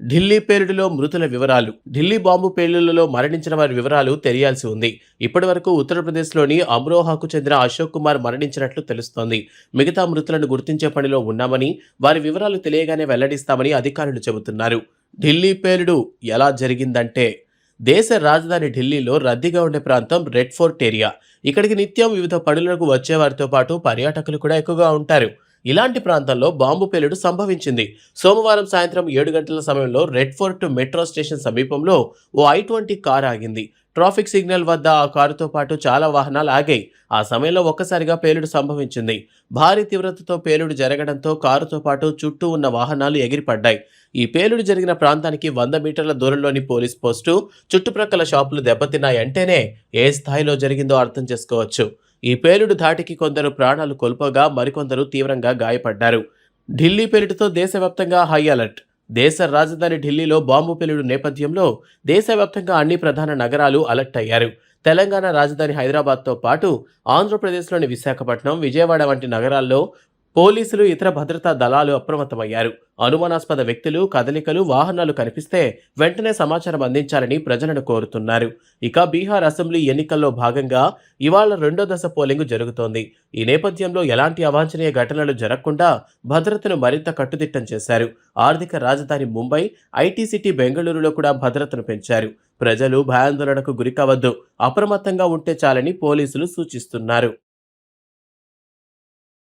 ఢిల్లీ పేలుడులో మృతుల వివరాలు ఢిల్లీ బాంబు పేలుళ్ళలో మరణించిన వారి వివరాలు తెలియాల్సి ఉంది. ఇప్పటి వరకు ఉత్తరప్రదేశ్లోని అమ్రోహాకు చెందిన అశోక్ కుమార్ మరణించినట్లు తెలుస్తోంది. మిగతా మృతులను గుర్తించే పనిలో ఉన్నామని వారి వివరాలు తెలియగానే వెల్లడిస్తామని అధికారులు చెబుతున్నారు. ఢిల్లీ పేలుడు ఎలా జరిగిందంటే దేశ రాజధాని ఢిల్లీలో రద్దీగా ఉండే ప్రాంతం రెడ్ ఫోర్ట్ ఏరియా. ఇక్కడికి నిత్యం వివిధ పనులకు వచ్చేవారితో పాటు పర్యాటకులు కూడా ఎక్కువగా ఉంటారు. ఇలాంటి ప్రాంతంలో బాంబు పేలుడు సంభవించింది. సోమవారం సాయంత్రం ఏడు గంటల సమయంలో రెడ్ ఫోర్ట్ మెట్రో స్టేషన్ సమీపంలో ఓ ఐ ట్వంటీ కార్ ఆగింది. ట్రాఫిక్ సిగ్నల్ వద్ద ఆ కారుతో పాటు చాలా వాహనాలు ఆగాయి. ఆ సమయంలో ఒక్కసారిగా పేలుడు సంభవించింది. భారీ తీవ్రతతో పేలుడు జరగడంతో కారుతో పాటు చుట్టూ ఉన్న వాహనాలు ఎగిరిపడ్డాయి. ఈ పేలుడు జరిగిన ప్రాంతానికి వంద మీటర్ల దూరంలోని పోలీస్ పోస్టు చుట్టుప్రక్కల షాపులు దెబ్బతిన్నాయంటేనే ఏ స్థాయిలో జరిగిందో అర్థం చేసుకోవచ్చు. ఈ పేలుడు ధాటికి కొందరు ప్రాణాలు కోల్పోగా మరికొందరు తీవ్రంగా గాయపడ్డారు. ఢిల్లీ పేలుడుతో దేశవ్యాప్తంగా హై అలర్ట్. దేశ రాజధాని ఢిల్లీలో బాంబు పేలుడు నేపథ్యంలో దేశవ్యాప్తంగా అన్ని ప్రధాన నగరాలు అలర్ట్ అయ్యారు. తెలంగాణ రాజధాని హైదరాబాద్తో పాటు ఆంధ్రప్రదేశ్లోని విశాఖపట్నం విజయవాడ వంటి నగరాల్లో పోలీసులు ఇతర భద్రతా దళాలు అప్రమత్తమయ్యారు. అనుమానాస్పద వ్యక్తులు కదలికలు వాహనాలు కనిపిస్తే వెంటనే సమాచారం అందించాలని ప్రజలను కోరుతున్నారు. ఇక బీహార్ అసెంబ్లీ ఎన్నికల్లో భాగంగా ఇవాళ రెండో దశ పోలింగ్ జరుగుతోంది. ఈ నేపథ్యంలో ఎలాంటి అవాంఛనీయ ఘటనలు జరగకుండా భద్రతను మరింత కట్టుదిట్టం చేశారు. ఆర్థిక రాజధాని ముంబై ఐటీ సిటీ బెంగళూరులో కూడా భద్రతను పెంచారు. ప్రజలు భయాందోళనకు గురికావద్దు అప్రమత్తంగా ఉంటే చాలని పోలీసులు సూచిస్తున్నారు.